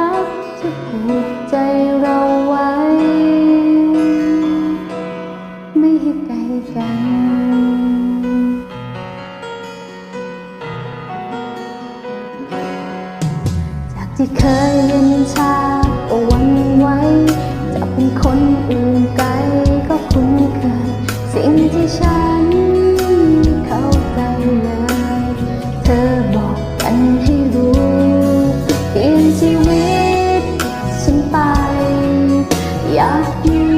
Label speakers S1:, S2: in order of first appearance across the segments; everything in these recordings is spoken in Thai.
S1: ั ที่เคยเย็นชาก็หวันไว้ จะเป็นคนอื่นไกลก็คุ้นเคยสิ่งที่ฉันเข้าใจเลย เธอบอกกันให้รู้เปลี่ยนชีวิตฉันไป อยากอยู่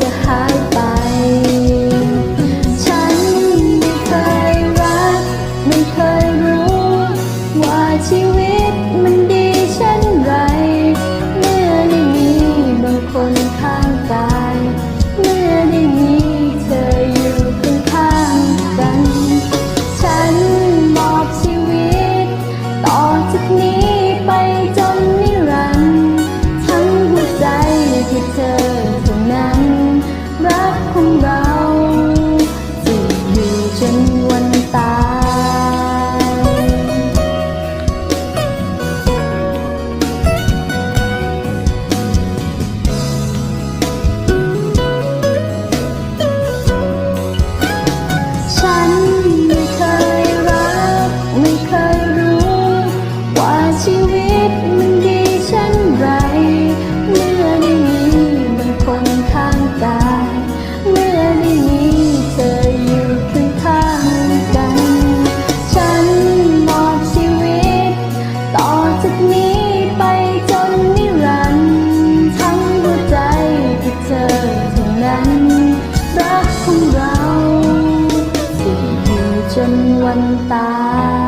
S1: จะหายไป ฉันไม่เคยรัก ไม่เคยรู้ ว่าชีวิตมันดีเช่นไร เมื่อได้มีบางคนข้างกาย เมื่อได้มีเธออยู่ข้างๆกัน ฉันมอบชีวิต ต่อจากนี้ จนวันตาย